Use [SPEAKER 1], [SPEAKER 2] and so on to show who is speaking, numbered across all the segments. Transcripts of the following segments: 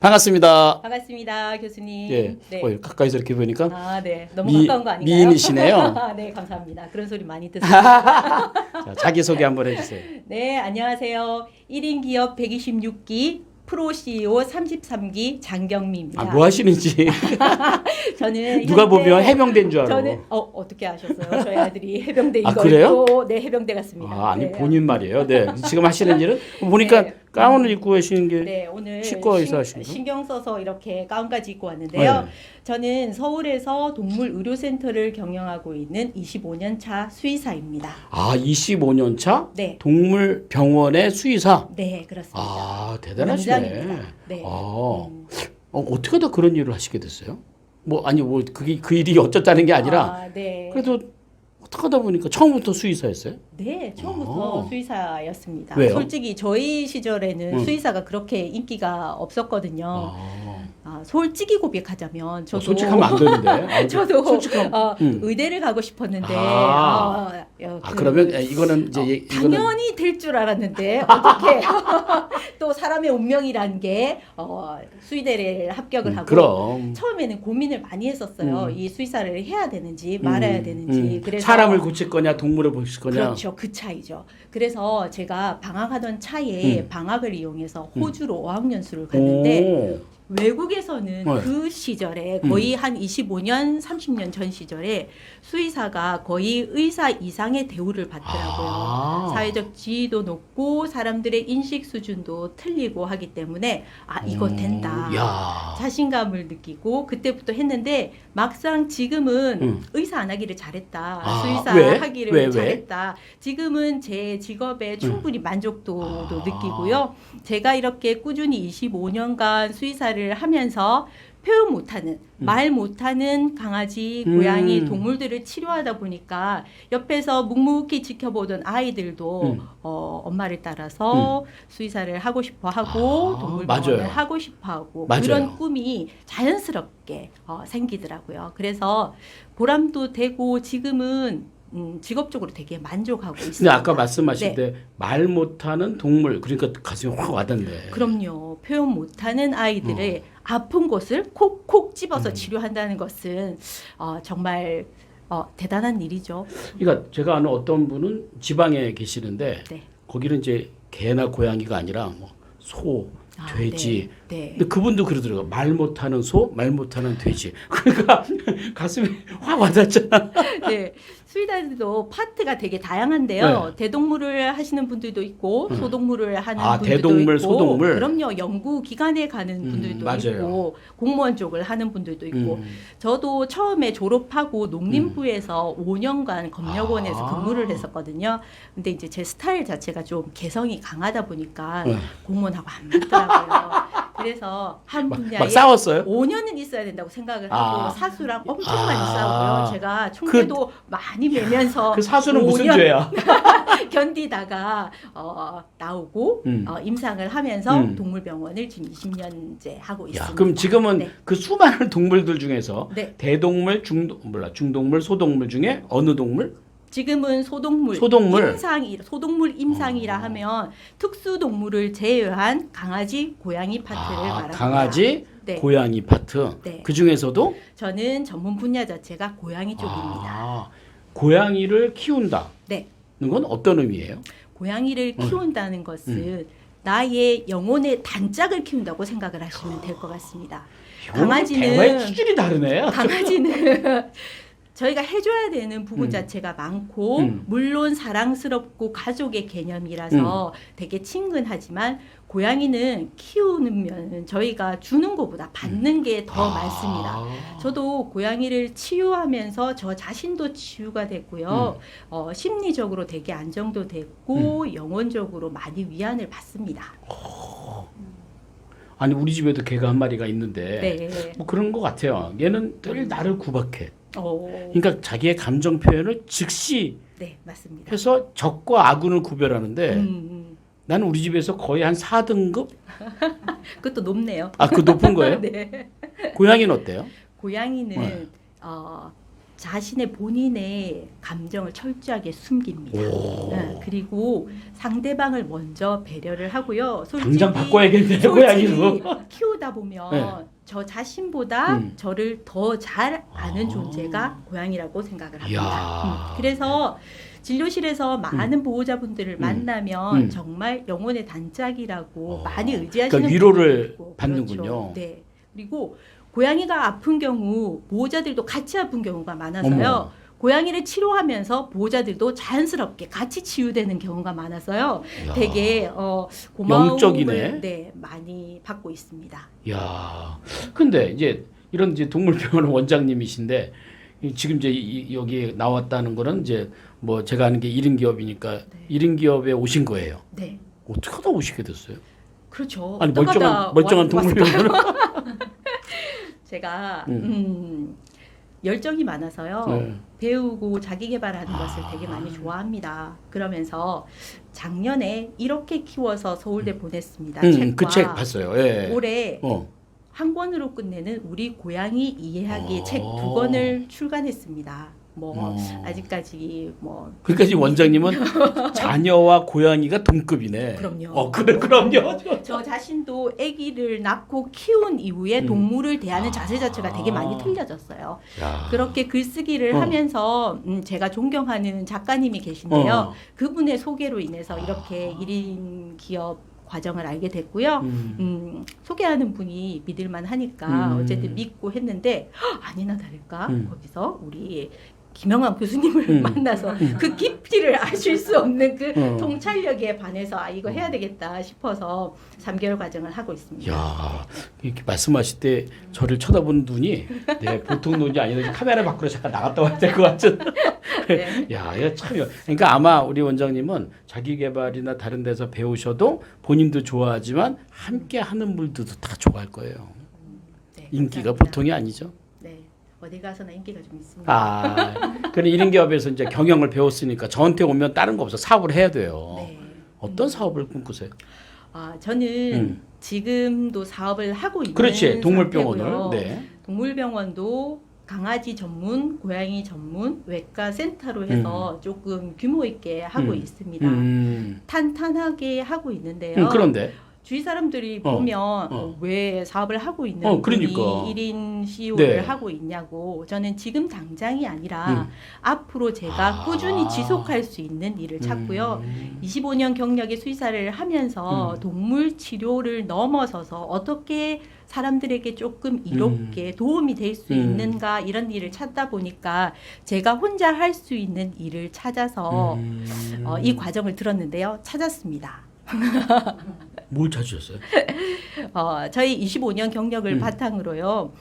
[SPEAKER 1] 반갑습니다.
[SPEAKER 2] 반갑습니다, 교수님.
[SPEAKER 1] 예,
[SPEAKER 2] 네.
[SPEAKER 1] 어, 가까이서 이렇게 보니까
[SPEAKER 2] 아, 네. 너무
[SPEAKER 1] 미-
[SPEAKER 2] 가까운 거 아닌가요?
[SPEAKER 1] 미인이시네요.
[SPEAKER 2] 네, 감사합니다. 그런 소리 많이 듣습니다.
[SPEAKER 1] 자, 자기 소개 한번 해주세요.
[SPEAKER 2] 네, 안녕하세요. 1인 기업 126기 프로 CEO 33기 장경미입니다.
[SPEAKER 1] 아, 뭐 하시는지
[SPEAKER 2] 저는
[SPEAKER 1] 누가
[SPEAKER 2] 현재-
[SPEAKER 1] 보면 해병대인 줄 알아.
[SPEAKER 2] 저는 어 어떻게 아셨어요? 저희 아들이 해병대인
[SPEAKER 1] 아,
[SPEAKER 2] 거
[SPEAKER 1] 그래요?
[SPEAKER 2] 있고, 네 해병대 같습니다.
[SPEAKER 1] 아, 아니
[SPEAKER 2] 네.
[SPEAKER 1] 본인 말이에요. 네, 지금 하시는 일은 보니까
[SPEAKER 2] 네.
[SPEAKER 1] 가운을 입고 계시는 게
[SPEAKER 2] 네, 오늘
[SPEAKER 1] 치과 의사
[SPEAKER 2] 신-
[SPEAKER 1] 하시는 거?
[SPEAKER 2] 신경 써서 이렇게 가운까지 입고 왔는데요.
[SPEAKER 1] 네.
[SPEAKER 2] 저는 서울에서 동물 의료 센터를 경영하고 있는 25년 차 수의사입니다.
[SPEAKER 1] 아, 25년 차
[SPEAKER 2] 네,
[SPEAKER 1] 동물 병원의 수의사.
[SPEAKER 2] 네 그렇습니다.
[SPEAKER 1] 아, 대단하시네.
[SPEAKER 2] 원장입니다. 네.
[SPEAKER 1] 아,
[SPEAKER 2] 음.
[SPEAKER 1] 어, 어떻게 하다 그런 일을 하시게 됐어요? 뭐 아니 뭐 그게 그 일이 어쩌다는 게 아니라
[SPEAKER 2] 아, 네.
[SPEAKER 1] 그래도 하다 보니까 처음부터 수의사였어요?
[SPEAKER 2] 네, 처음부터
[SPEAKER 1] 아.
[SPEAKER 2] 수의사였습니다.
[SPEAKER 1] 왜요?
[SPEAKER 2] 솔직히 저희 시절에는
[SPEAKER 1] 음.
[SPEAKER 2] 수의사가 그렇게 인기가 없었거든요.
[SPEAKER 1] 아,
[SPEAKER 2] 아, 솔직히 고백하자면 저도
[SPEAKER 1] 어, 솔직하면 안 되는데. 아,
[SPEAKER 2] 저도
[SPEAKER 1] 솔직함.
[SPEAKER 2] 어,
[SPEAKER 1] 음.
[SPEAKER 2] 의대를 가고 싶었는데
[SPEAKER 1] 아.
[SPEAKER 2] 아, 어,
[SPEAKER 1] 아
[SPEAKER 2] 그-
[SPEAKER 1] 그러면 에, 이거는 이제
[SPEAKER 2] 어,
[SPEAKER 1] 예, 이거는
[SPEAKER 2] 당연히 될 줄 알았는데 어떻게 또 사람의 운명이란 게 어, 수의대를 합격을
[SPEAKER 1] 음,
[SPEAKER 2] 하고
[SPEAKER 1] 그럼
[SPEAKER 2] 처음에는 고민을 많이 했었어요.
[SPEAKER 1] 음.
[SPEAKER 2] 이 수의사를 해야 되는지 말아야
[SPEAKER 1] 음,
[SPEAKER 2] 되는지.
[SPEAKER 1] 음.
[SPEAKER 2] 그래서
[SPEAKER 1] 사람을 고칠 거냐 동물을 고칠 거냐.
[SPEAKER 2] 그렇죠. 그 차이죠. 그래서 제가 방학하던 차에
[SPEAKER 1] 음.
[SPEAKER 2] 방학을 이용해서
[SPEAKER 1] 음.
[SPEAKER 2] 호주로 어학연수를 갔는데
[SPEAKER 1] 오.
[SPEAKER 2] 외국에서는
[SPEAKER 1] 네.
[SPEAKER 2] 그 시절에
[SPEAKER 1] 음.
[SPEAKER 2] 거의 한 25년, 30년 전 시절에 수의사가 거의 의사 이상의 대우를 받더라고요.
[SPEAKER 1] 아.
[SPEAKER 2] 사회적 지위도 높고 사람들의 인식 수준도 틀리고 하기 때문에 아 이거
[SPEAKER 1] 음,
[SPEAKER 2] 된다.
[SPEAKER 1] 야.
[SPEAKER 2] 자신감을 느끼고 그때부터 했는데 막상 지금은
[SPEAKER 1] 음.
[SPEAKER 2] 의사 안 하기를 잘했다.
[SPEAKER 1] 아,
[SPEAKER 2] 수의사
[SPEAKER 1] 왜?
[SPEAKER 2] 하기를
[SPEAKER 1] 왜, 왜?
[SPEAKER 2] 잘했다. 지금은 제 직업에 충분히 만족도도
[SPEAKER 1] 아.
[SPEAKER 2] 느끼고요. 제가 이렇게 꾸준히 25년간 수의사를 하면서 표현 못하는 말 못하는 강아지,
[SPEAKER 1] 음.
[SPEAKER 2] 고양이, 동물들을 치료하다 보니까 옆에서 묵묵히 지켜보던 아이들도
[SPEAKER 1] 음.
[SPEAKER 2] 어, 엄마를 따라서 수의사를 하고 싶어 하고
[SPEAKER 1] 아,
[SPEAKER 2] 동물병원을
[SPEAKER 1] 맞아요.
[SPEAKER 2] 하고 싶어 하고
[SPEAKER 1] 맞아요.
[SPEAKER 2] 그런 꿈이 자연스럽게 어, 생기더라고요. 그래서 보람도 되고 지금은 음, 직업적으로 되게 만족하고
[SPEAKER 1] 근데
[SPEAKER 2] 있습니다.
[SPEAKER 1] 아까 말씀하신
[SPEAKER 2] 네.
[SPEAKER 1] 때말 못하는 동물 그러니까 가슴이 확 와닿네.
[SPEAKER 2] 그럼요. 표현 못하는 아이들의 아픈 곳을 콕콕 집어서
[SPEAKER 1] 음.
[SPEAKER 2] 치료한다는 것은 어, 정말 어, 대단한 일이죠.
[SPEAKER 1] 그러니까 제가 아는 어떤 분은 지방에 계시는데
[SPEAKER 2] 네.
[SPEAKER 1] 거기는 이제 개나 고양이가 아니라 뭐 소,
[SPEAKER 2] 아,
[SPEAKER 1] 돼지.
[SPEAKER 2] 네. 네.
[SPEAKER 1] 근데 그분도 그러더라고요. 말 못하는 소, 말 못하는 돼지. 그러니까 가슴이 확 와닿잖아.
[SPEAKER 2] 네. 수의사들도 파트가 되게 다양한데요.
[SPEAKER 1] 네.
[SPEAKER 2] 대동물을 하시는 분들도 있고
[SPEAKER 1] 음.
[SPEAKER 2] 소동물을 하는
[SPEAKER 1] 아,
[SPEAKER 2] 분들도
[SPEAKER 1] 대동물,
[SPEAKER 2] 있고
[SPEAKER 1] 소동물.
[SPEAKER 2] 그럼요. 연구 기관에 가는
[SPEAKER 1] 음,
[SPEAKER 2] 분들도
[SPEAKER 1] 맞아요.
[SPEAKER 2] 있고 공무원 쪽을 하는 분들도 있고
[SPEAKER 1] 음.
[SPEAKER 2] 저도 처음에 졸업하고 농림부에서 5년간 검역원에서
[SPEAKER 1] 아.
[SPEAKER 2] 근무를 했었거든요. 근데 이제 제 스타일 자체가 좀 개성이 강하다 보니까
[SPEAKER 1] 네.
[SPEAKER 2] 공무원하고 안 맞더라고요. 그래서 한
[SPEAKER 1] 막,
[SPEAKER 2] 분야에
[SPEAKER 1] 막 싸웠어요?
[SPEAKER 2] 5년은 있어야 된다고 생각을
[SPEAKER 1] 아.
[SPEAKER 2] 하고 사수랑 엄청
[SPEAKER 1] 아.
[SPEAKER 2] 많이 싸우고요. 제가 총대도 많이 매면서
[SPEAKER 1] 그 사수는 무슨
[SPEAKER 2] 5년
[SPEAKER 1] 죄야?
[SPEAKER 2] 견디다가 어, 나오고
[SPEAKER 1] 음.
[SPEAKER 2] 어, 임상을 하면서
[SPEAKER 1] 음.
[SPEAKER 2] 동물병원을 지금 20년째 하고
[SPEAKER 1] 야,
[SPEAKER 2] 있습니다.
[SPEAKER 1] 그럼 지금은
[SPEAKER 2] 네.
[SPEAKER 1] 그 수많은 동물들 중에서
[SPEAKER 2] 네.
[SPEAKER 1] 대동물, 중 몰라 중동물, 소동물 중에 어느 동물?
[SPEAKER 2] 지금은 소동물,
[SPEAKER 1] 소동물.
[SPEAKER 2] 임상이 소동물 임상이라
[SPEAKER 1] 어.
[SPEAKER 2] 하면 특수 동물을 제외한 강아지, 고양이 파트를
[SPEAKER 1] 아,
[SPEAKER 2] 말합니다.
[SPEAKER 1] 강아지,
[SPEAKER 2] 네.
[SPEAKER 1] 고양이 파트.
[SPEAKER 2] 네.
[SPEAKER 1] 그 중에서도
[SPEAKER 2] 저는 전문 분야 자체가 고양이 쪽입니다.
[SPEAKER 1] 아, 고양이를 키운다.
[SPEAKER 2] 네.
[SPEAKER 1] 건 어떤 의미예요?
[SPEAKER 2] 고양이를
[SPEAKER 1] 어.
[SPEAKER 2] 키운다는 것은 나의 영혼의 단짝을 키운다고 생각을 하시면 될 것 같습니다. 강아지는-
[SPEAKER 1] 대화의 수준이 다르네.
[SPEAKER 2] 강아지는 저희가 해줘야 되는 부분
[SPEAKER 1] 음.
[SPEAKER 2] 자체가 많고
[SPEAKER 1] 음.
[SPEAKER 2] 물론 사랑스럽고 가족의 개념이라서 되게 친근하지만 고양이는 키우면 저희가 주는 것보다 받는 게더
[SPEAKER 1] 아.
[SPEAKER 2] 많습니다. 저도 고양이를 치유하면서 저 자신도 치유가 됐고요.
[SPEAKER 1] 음.
[SPEAKER 2] 어, 심리적으로 되게 안정도 됐고 영혼적으로 많이 위안을 받습니다.
[SPEAKER 1] 아니 우리 집에도 개가 한 마리가 있는데
[SPEAKER 2] 네.
[SPEAKER 1] 뭐 그런 것 같아요. 얘는 늘 나를 구박해.
[SPEAKER 2] 어,
[SPEAKER 1] 그러니까 자기의 감정 표현을 즉시
[SPEAKER 2] 네, 맞습니다.
[SPEAKER 1] 해서 적과 아군을 구별하는데
[SPEAKER 2] 음, 음.
[SPEAKER 1] 나는 우리 집에서 거의 한 4등급?
[SPEAKER 2] 그것도 높네요.
[SPEAKER 1] 아, 그 높은 거예요?
[SPEAKER 2] 네.
[SPEAKER 1] 고양이는 어때요?
[SPEAKER 2] 고양이는
[SPEAKER 1] 네.
[SPEAKER 2] 어, 자신의 본인의 감정을 철저하게 숨깁니다.
[SPEAKER 1] 오.
[SPEAKER 2] 네, 그리고 상대방을 먼저 배려를 하고요. 솔직히
[SPEAKER 1] 당장 바꿔야겠네 고양이로.
[SPEAKER 2] 키우다 보면
[SPEAKER 1] 네.
[SPEAKER 2] 저 자신보다
[SPEAKER 1] 음.
[SPEAKER 2] 저를 더 잘 아는
[SPEAKER 1] 아.
[SPEAKER 2] 존재가 고양이라고 생각을 합니다. 음, 그래서 진료실에서 많은 보호자분들을
[SPEAKER 1] 음.
[SPEAKER 2] 만나면
[SPEAKER 1] 음.
[SPEAKER 2] 정말 영혼의 단짝이라고
[SPEAKER 1] 어.
[SPEAKER 2] 많이 의지하시는
[SPEAKER 1] 그러니까 위로를
[SPEAKER 2] 분들도 있고.
[SPEAKER 1] 받는군요.
[SPEAKER 2] 그렇죠. 네. 그리고 고양이가 아픈 경우 보호자들도 같이 아픈 경우가 많아서요.
[SPEAKER 1] 어머.
[SPEAKER 2] 고양이를 치료하면서 보호자들도 자연스럽게 같이 치유되는 경우가 많아서요.
[SPEAKER 1] 야.
[SPEAKER 2] 되게 어, 고마움을
[SPEAKER 1] 영적이네.
[SPEAKER 2] 네, 많이 받고 있습니다.
[SPEAKER 1] 야, 근데 이제 이런 이제 동물병원 원장님이신데 이- 지금 이제 이- 여기 나왔다는 거는 이제 뭐 제가 아는 게 1인 기업이니까
[SPEAKER 2] 네.
[SPEAKER 1] 일 1인 기업에 오신 거예요.
[SPEAKER 2] 네.
[SPEAKER 1] 어떻게 하다 오시게 됐어요?
[SPEAKER 2] 그렇죠.
[SPEAKER 1] 아니
[SPEAKER 2] 어떡하다
[SPEAKER 1] 멀쩡한 멀쩡한
[SPEAKER 2] 왔-?
[SPEAKER 1] 동물병원은
[SPEAKER 2] 제가
[SPEAKER 1] 음.
[SPEAKER 2] 음, 열정이 많아서요.
[SPEAKER 1] 네.
[SPEAKER 2] 배우고 자기 개발하는
[SPEAKER 1] 아.
[SPEAKER 2] 것을 되게 많이 좋아합니다. 그러면서 작년에 이렇게 키워서 서울대 보냈습니다.
[SPEAKER 1] 음,
[SPEAKER 2] 책과
[SPEAKER 1] 그책 봤어요. 예.
[SPEAKER 2] 올해
[SPEAKER 1] 어.
[SPEAKER 2] 한 권으로 끝내는 우리 고양이 이해하기
[SPEAKER 1] 어.
[SPEAKER 2] 책두 권을 출간했습니다. 뭐
[SPEAKER 1] 어.
[SPEAKER 2] 아직까지 뭐
[SPEAKER 1] 그러니까 지금 원장님은 자녀와 고양이가 동급이네.
[SPEAKER 2] 그럼요.
[SPEAKER 1] 어, 그래, 그럼요.
[SPEAKER 2] 저 자신도 아기를 낳고 키운 이후에
[SPEAKER 1] 음.
[SPEAKER 2] 동물을 대하는 자세 자체가 되게
[SPEAKER 1] 아.
[SPEAKER 2] 많이 틀려졌어요.
[SPEAKER 1] 야.
[SPEAKER 2] 그렇게 글쓰기를
[SPEAKER 1] 어.
[SPEAKER 2] 하면서 음, 제가 존경하는 작가님이 계신데요.
[SPEAKER 1] 어.
[SPEAKER 2] 그분의 소개로 인해서 이렇게 일인 기업 과정을 알게 됐고요.
[SPEAKER 1] 음.
[SPEAKER 2] 음, 소개하는 분이 믿을만 하니까
[SPEAKER 1] 음.
[SPEAKER 2] 어쨌든 믿고 했는데 헉, 아니나 다를까
[SPEAKER 1] 음.
[SPEAKER 2] 거기서 우리 김영환 교수님을
[SPEAKER 1] 음.
[SPEAKER 2] 만나서 그 깊이를 아실 수 없는 그
[SPEAKER 1] 어.
[SPEAKER 2] 통찰력에 반해서 아 이거 해야 되겠다 싶어서 3개월 과정을 하고 있습니다.
[SPEAKER 1] 야, 이렇게 말씀하실 때 저를 쳐다보는 눈이 네, 보통 눈이 아니라 카메라 밖으로 잠깐 나갔다 와야 될 것 같은.
[SPEAKER 2] 네.
[SPEAKER 1] 야, 이거 참. 그러니까 아마 우리 원장님은 자기 개발이나 다른 데서 배우셔도 본인도 좋아하지만 함께 하는 분들도 다 좋아할 거예요.
[SPEAKER 2] 네,
[SPEAKER 1] 인기가
[SPEAKER 2] 감사합니다.
[SPEAKER 1] 보통이 아니죠.
[SPEAKER 2] 네. 어디 가서나 인기가 좀 있습니다.
[SPEAKER 1] 아, 그런 1인 기업에서 이제 경영을 배웠으니까 저한테 오면 다른 거 없어. 사업을 해야 돼요.
[SPEAKER 2] 네.
[SPEAKER 1] 어떤 사업을 꿈꾸세요?
[SPEAKER 2] 아, 저는
[SPEAKER 1] 음.
[SPEAKER 2] 지금도 사업을 하고 있는
[SPEAKER 1] 그렇지. 동물병원을.
[SPEAKER 2] 상태고요.
[SPEAKER 1] 네.
[SPEAKER 2] 동물병원도 강아지 전문, 고양이 전문 외과 센터로 해서 조금 규모 있게 하고
[SPEAKER 1] 음.
[SPEAKER 2] 있습니다.
[SPEAKER 1] 음.
[SPEAKER 2] 탄탄하게 하고 있는데요.
[SPEAKER 1] 음, 그런데
[SPEAKER 2] 주위 사람들이
[SPEAKER 1] 어,
[SPEAKER 2] 보면
[SPEAKER 1] 어.
[SPEAKER 2] 어, 왜 사업을 하고 있는
[SPEAKER 1] 어,
[SPEAKER 2] 분이
[SPEAKER 1] 그러니까.
[SPEAKER 2] 1인 CEO를
[SPEAKER 1] 네.
[SPEAKER 2] 하고 있냐고 저는 지금 당장이 아니라
[SPEAKER 1] 음.
[SPEAKER 2] 앞으로 제가
[SPEAKER 1] 아.
[SPEAKER 2] 꾸준히 지속할 수 있는 일을 찾고요.
[SPEAKER 1] 음.
[SPEAKER 2] 25년 경력의 수의사를 하면서
[SPEAKER 1] 음.
[SPEAKER 2] 동물 치료를 넘어서서 어떻게 사람들에게 조금 이롭게 도움이 될 수
[SPEAKER 1] 음.
[SPEAKER 2] 있는가 이런 일을 찾다 보니까 제가 혼자 할 수 있는 일을 찾아서
[SPEAKER 1] 음.
[SPEAKER 2] 어, 이 과정을 들었는데요. 찾았습니다.
[SPEAKER 1] 뭘 찾으셨어요?
[SPEAKER 2] 어, 저희 25년 경력을
[SPEAKER 1] 음.
[SPEAKER 2] 바탕으로요.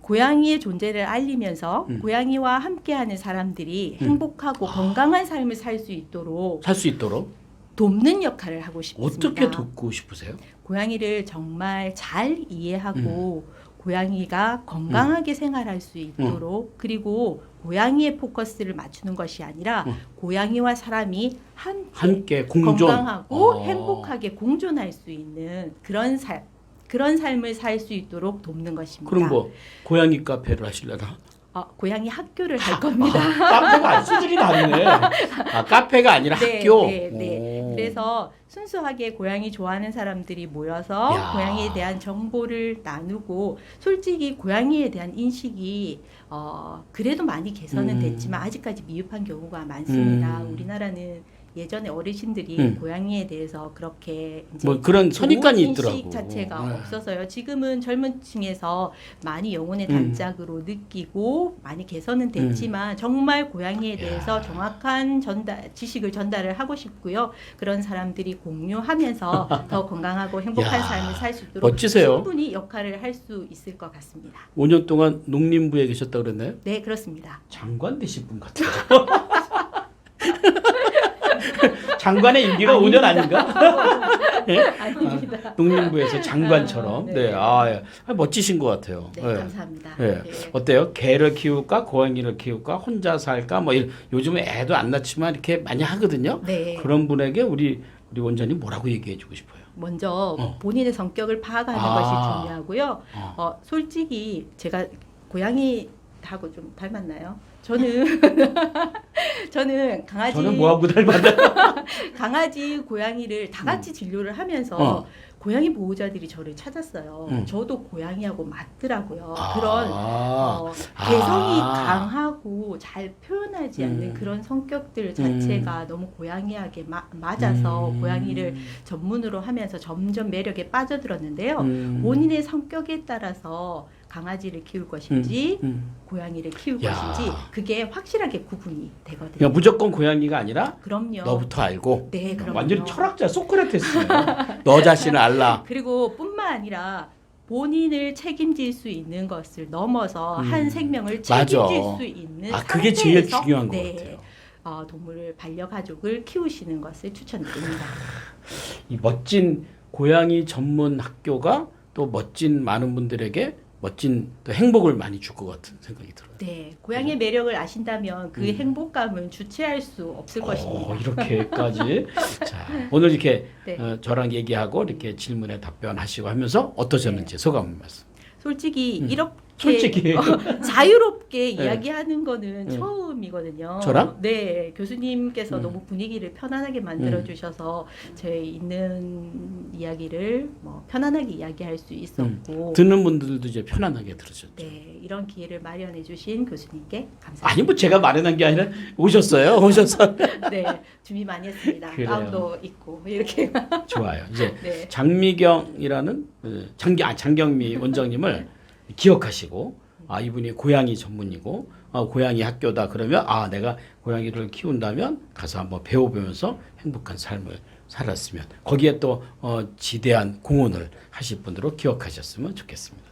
[SPEAKER 2] 고양이의 존재를 알리면서
[SPEAKER 1] 음.
[SPEAKER 2] 고양이와 함께하는 사람들이
[SPEAKER 1] 음.
[SPEAKER 2] 행복하고 건강한 삶을 살 수 있도록
[SPEAKER 1] 살 수 있도록
[SPEAKER 2] 돕는 역할을 하고 싶습니다.
[SPEAKER 1] 어떻게 돕고 싶으세요?
[SPEAKER 2] 고양이를 정말 잘 이해하고
[SPEAKER 1] 음.
[SPEAKER 2] 고양이가 건강하게 생활할 수 있도록 그리고 고양이의 포커스를 맞추는 것이 아니라
[SPEAKER 1] 음.
[SPEAKER 2] 고양이와 사람이 함께
[SPEAKER 1] 함께 공존
[SPEAKER 2] 건강하고
[SPEAKER 1] 어.
[SPEAKER 2] 행복하게 공존할 수 있는 그런 삶 그런 삶을 살 수 있도록 돕는 것입니다.
[SPEAKER 1] 그럼 뭐 고양이 카페를 하실려나?
[SPEAKER 2] 어, 고양이 학교를 할 겁니다.
[SPEAKER 1] 카페가 아니 수준이 다르네. 아 카페가 아니라
[SPEAKER 2] 네,
[SPEAKER 1] 학교.
[SPEAKER 2] 네, 네.
[SPEAKER 1] 오.
[SPEAKER 2] 그래서 순수하게 고양이 좋아하는 사람들이 모여서
[SPEAKER 1] 야.
[SPEAKER 2] 고양이에 대한 정보를 나누고 솔직히 고양이에 대한 인식이 어, 그래도 많이 개선은
[SPEAKER 1] 음.
[SPEAKER 2] 됐지만 아직까지 미흡한 경우가 많습니다.
[SPEAKER 1] 음.
[SPEAKER 2] 우리나라는 예전에 어르신들이
[SPEAKER 1] 음.
[SPEAKER 2] 고양이에 대해서 그렇게 이제
[SPEAKER 1] 뭐 그런 선입관이
[SPEAKER 2] 좋은
[SPEAKER 1] 있더라고.
[SPEAKER 2] 인식 자체가
[SPEAKER 1] 네.
[SPEAKER 2] 없어서요. 지금은 젊은 층에서 많이 영혼의
[SPEAKER 1] 음.
[SPEAKER 2] 단짝으로 느끼고 많이 개선은 됐지만 정말 고양이에 대해서
[SPEAKER 1] 야.
[SPEAKER 2] 정확한 전달 지식을 전달을 하고 싶고요. 그런 사람들이 공유하면서 더 건강하고 행복한
[SPEAKER 1] 야.
[SPEAKER 2] 삶을 살 수 있도록
[SPEAKER 1] 멋지세요.
[SPEAKER 2] 충분히 역할을 할 수 있을 것 같습니다.
[SPEAKER 1] 5년 동안 농림부에 계셨다 그랬나요?
[SPEAKER 2] 네, 그렇습니다.
[SPEAKER 1] 장관 되실 분 같아요. 장관의 임기가 5년 아닌가? 예?
[SPEAKER 2] 아닙니다.
[SPEAKER 1] 농림부에서 장관처럼.
[SPEAKER 2] 아, 네.
[SPEAKER 1] 네. 아, 예. 아, 멋지신 것 같아요.
[SPEAKER 2] 네,
[SPEAKER 1] 예.
[SPEAKER 2] 감사합니다.
[SPEAKER 1] 예.
[SPEAKER 2] 네.
[SPEAKER 1] 어때요? 개를 키울까? 고양이를 키울까? 혼자 살까? 뭐 이런 요즘에 애도 안 낳지만 이렇게 많이 하거든요.
[SPEAKER 2] 네.
[SPEAKER 1] 그런 분에게 우리 우리 원장님 뭐라고 얘기해 주고 싶어요?
[SPEAKER 2] 먼저
[SPEAKER 1] 어.
[SPEAKER 2] 본인의 성격을 파악하는
[SPEAKER 1] 아.
[SPEAKER 2] 것이 중요하고요.
[SPEAKER 1] 어.
[SPEAKER 2] 어, 솔직히 제가 고양이 하고 좀 닮았나요? 저는 저는 강아지
[SPEAKER 1] 저는 뭐하고 닮았나?
[SPEAKER 2] 강아지 고양이를 다 같이 진료를 하면서
[SPEAKER 1] 어.
[SPEAKER 2] 고양이 보호자들이 저를 찾았어요.
[SPEAKER 1] 음.
[SPEAKER 2] 저도 고양이하고 맞더라고요.
[SPEAKER 1] 아.
[SPEAKER 2] 그런 어, 개성이
[SPEAKER 1] 아.
[SPEAKER 2] 강하고 잘 표현하지 않는
[SPEAKER 1] 음.
[SPEAKER 2] 그런 성격들 자체가 너무 고양이하게 마- 맞아서
[SPEAKER 1] 음.
[SPEAKER 2] 고양이를 전문으로 하면서 점점 매력에 빠져들었는데요.
[SPEAKER 1] 음.
[SPEAKER 2] 본인의 성격에 따라서 강아지를 키울 것인지
[SPEAKER 1] 음.
[SPEAKER 2] 고양이를 키울
[SPEAKER 1] 야.
[SPEAKER 2] 것인지 그게 확실하게 구분이 되거든요.
[SPEAKER 1] 그러니까 무조건 고양이가 아니라
[SPEAKER 2] 그럼요.
[SPEAKER 1] 너부터 알고
[SPEAKER 2] 네, 그럼요.
[SPEAKER 1] 완전히 철학자 소크라테스예요. 너 자신을 알라.
[SPEAKER 2] 그리고 뿐만 아니라 본인을 책임질 수 있는 것을 넘어서
[SPEAKER 1] 음.
[SPEAKER 2] 한 생명을. 책임질 수 있는
[SPEAKER 1] 아 그게 제일
[SPEAKER 2] 상태에서,
[SPEAKER 1] 중요한 것
[SPEAKER 2] 네,
[SPEAKER 1] 같아요.
[SPEAKER 2] 어, 동물 반려 가족을 키우시는 것을 추천드립니다.
[SPEAKER 1] 이 멋진 고양이 전문 학교가 또 멋진 많은 분들에게 멋진 또 행복을 많이 줄 것 같은 생각이 들어요.
[SPEAKER 2] 네, 고양이의 매력을 아신다면 그
[SPEAKER 1] 음.
[SPEAKER 2] 행복감은 주체할 수 없을 것입니다.
[SPEAKER 1] 어, 이렇게까지. 자, 오늘 이렇게
[SPEAKER 2] 네.
[SPEAKER 1] 어, 저랑 얘기하고 이렇게 질문에 답변하시고 하면서 어떠셨는지 소감 한 말씀.
[SPEAKER 2] 솔직히
[SPEAKER 1] 음.
[SPEAKER 2] 이렇게
[SPEAKER 1] 솔직히
[SPEAKER 2] 어, 자유롭게
[SPEAKER 1] 네.
[SPEAKER 2] 이야기하는 거는
[SPEAKER 1] 네.
[SPEAKER 2] 처음이거든요.
[SPEAKER 1] 저랑?
[SPEAKER 2] 네, 교수님께서
[SPEAKER 1] 음.
[SPEAKER 2] 너무 분위기를 편안하게 만들어 주셔서 제 있는 이야기를 뭐 편안하게 이야기할 수 있었고,
[SPEAKER 1] 듣는 분들도 이제 편안하게 들으셨죠.
[SPEAKER 2] 네, 이런 기회를 마련해 주신 교수님께 감사합니다.
[SPEAKER 1] 아니 뭐 제가 마련한 게 아니라 오셨어요. 오셔서
[SPEAKER 2] 네, 준비 많이 했습니다. 마음도 있고 이렇게.
[SPEAKER 1] 좋아요. 이제
[SPEAKER 2] 네,
[SPEAKER 1] 장미경이라는 어, 장기 아 장경미 원장님을 기억하시고 아 이분이 고양이 전문이고 아, 고양이 학교다 그러면 아 내가 고양이를 키운다면 가서 한번 배워보면서 행복한 삶을 살았으면 거기에 또 어, 지대한 공헌을 하실 분으로 기억하셨으면 좋겠습니다.